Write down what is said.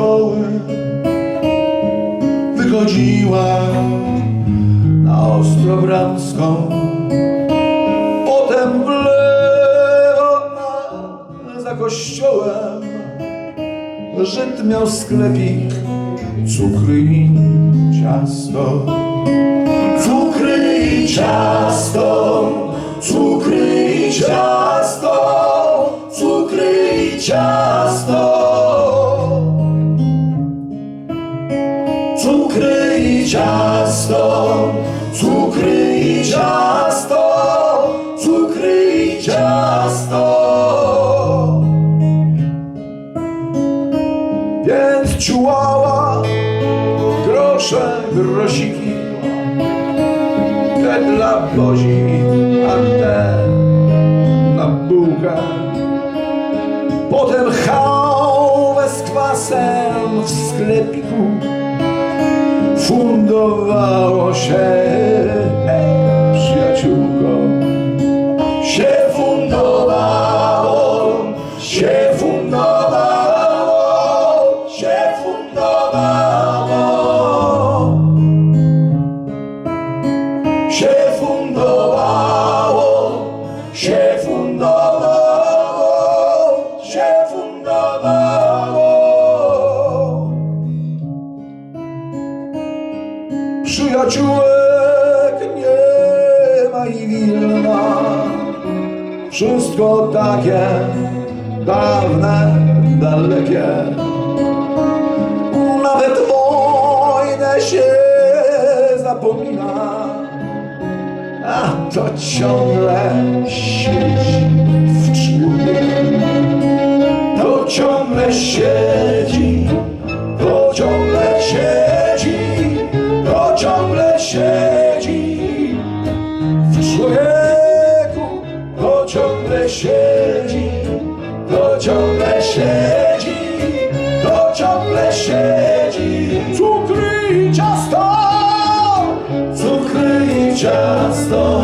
szkoły, wychodziła na Ostrobramską, potem w lewo a za kościołem Żyd miał sklepik, cukry i ciasto. Cukry i ciasto, cukry i ciasto, Cukry i ciasto, cukry i ciasto, cukry i ciasto. Więc ciułała grosze, grosiki, te dla bozi, a te na bułkę. Potem chałwę z kwasem w sklepiku fundowało się Przyjaciółek nie ma i Wilna Wszystko takie dawne, dalekie. Nawet wojnę się zapomina. A to ciągle siedzi ciągle siedzi, to ciągle siedzi. Cukry i ciasto, cukry i ciasto.